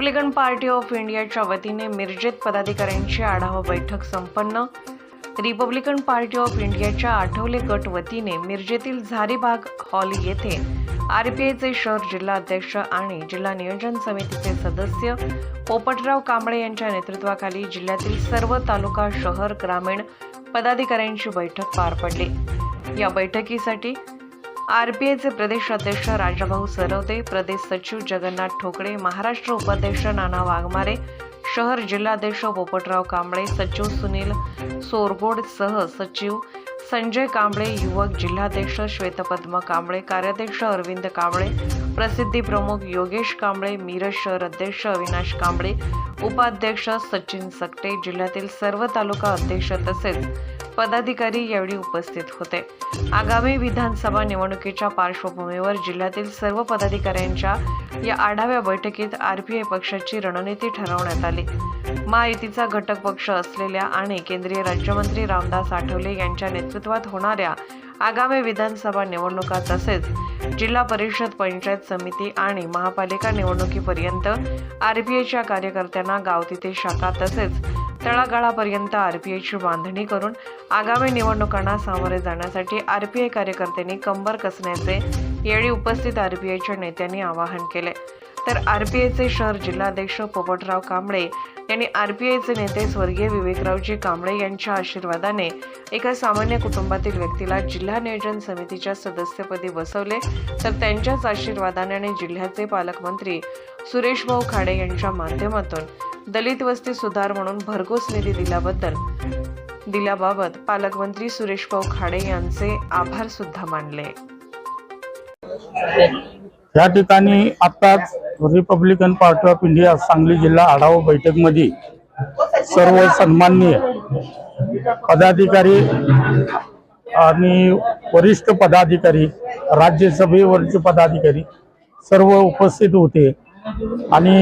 Republican party of इंडियाच्या वतीने मिरजेत पदाधिकाऱ्यांची आढावा बैठक संपन्न. रिपब्लिकन पार्टी ऑफ इंडियाच्या आठवले गट वतीने मिरजेतील झारीबाग हॉल येथे आर पी आयचे शहर जिल्हा अध्यक्ष आणि जिल्हा नियोजन समितीचे सदस्य पोपटराव कांबळे यांच्या नेतृत्वाखाली जिल्ह्यातील सर्व तालुका शहर ग्रामीण पदाधिकाऱ्यांची बैठक पार पडली. या बैठकीसाठी आरपीआयचे प्रदेश अध्यक्ष राजाभाऊ सरवते प्रदेश सचिव जगन्नाथ ठोकळे महाराष्ट्र उपाध्यक्ष नाना वाघमारे शहर जिल्हाध्यक्ष पोपटराव कांबळे सचिव सुनील सोरगोड सह सचिव संजय कांबळे युवक जिल्हाध्यक्ष श्वेतपद्म कांबळे कार्याध्यक्ष अरविंद कांबळे प्रसिद्धी प्रमुख योगेश कांबळे मिरज शहर अध्यक्ष अविनाश कांबळे उपाध्यक्ष सचिन सकटे जिल्ह्यातील सर्व तालुका अध्यक्ष तसेच पदाधिकारी यावेळी उपस्थित होते. आगामी विधानसभा निवडणुकीच्या पार्श्वभूमीवर जिल्ह्यातील सर्व पदाधिकाऱ्यांच्या या आढाव्या बैठकीत आरपीआय पक्षाची रणनीती ठरवण्यात आली. महायुतीचा घटक पक्ष असलेल्या आणि केंद्रीय राज्यमंत्री रामदास आठवले यांच्या नेतृत्वात होणाऱ्या आगामी विधानसभा निवडणुका तसेच जिल्हा परिषद पंचायत समिती आणि महापालिका निवडणुकीपर्यंत आरपीआयच्या कार्यकर्त्यांना गाव तिथे शाखा तसेच तळागाळापर्यंत आरपीआयची बांधणी करून आगामी निवडणुकांना सामोरे जाण्यासाठी आर पी आय कार्यकर्त्यांनी कंबर कसण्याचे यावेळी उपस्थित आर बी आयच्या नेत्यांनी आवाहन केले. तर आर पी आयचे शहर जिल्हाध्यक्ष पोपटराव कांबळे यांनी आर पी आयचे नेते स्वर्गीय विवेकरावजी कांबळे यांच्या आशीर्वादाने एका सामान्य कुटुंबातील व्यक्तीला जिल्हा नियोजन समितीच्या सदस्यपदी बसवले. तर त्यांच्याच आशीर्वादाने आणि जिल्ह्याचे पालकमंत्री सुरेश भाऊ खाडे यांच्या माध्यमातून दलित वस्ती सुधार म्हणून भरघोस निधी दिल्याबद्दल दिल्याबाबत पालकमंत्री सुरेश भाऊ खाडे यांचे आभार सुद्धा मानले. या ठिकाणी आताच Republican Party of India Sangli जिल्हा आढावा बैठकमध्ये सर्व सन्माननीय पदाधिकारी आणि वरिष्ठ पदाधिकारी राज्यसभेवरचे पदाधिकारी सर्व उपस्थित होते. आणि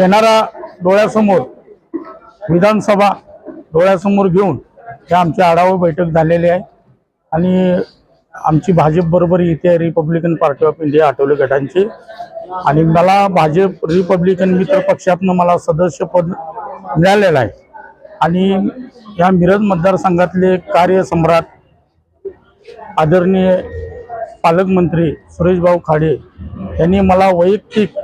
येणारा डोळ्यासमोर विधानसभा डोळ्यासमोर घेऊन हे आमची आढावा बैठक झालेली आहे. आणि आमची भाजप बरोबर इथे Republican Party of India Athawale गटांची. आणि मला भाजप रिपब्लिकन मित्र पक्षातनं मला सदस्यपद मिळालेलं आहे. आणि या मिरज मतदारसंघातले कार्यसम्राट आदरणीय पालकमंत्री सुरेशभाऊ खाडे यांनी मला वैयक्तिक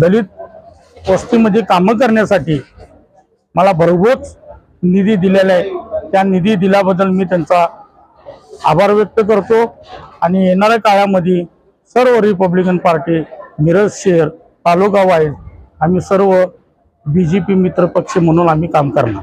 दलित वस्तीमध्ये कामं करण्यासाठी मला भरघोस निधी दिलेला आहे. त्या निधी दिल्याबद्दल मी त्यांचा आभार व्यक्त करतो. आणि येणाऱ्या काळामध्ये सर्व रिपब्लिकन पार्टी मिरज शहर तालुका वाईज आम्ही सर्व बी जे पी मित्र पक्ष म्हणून आम्ही काम करणार.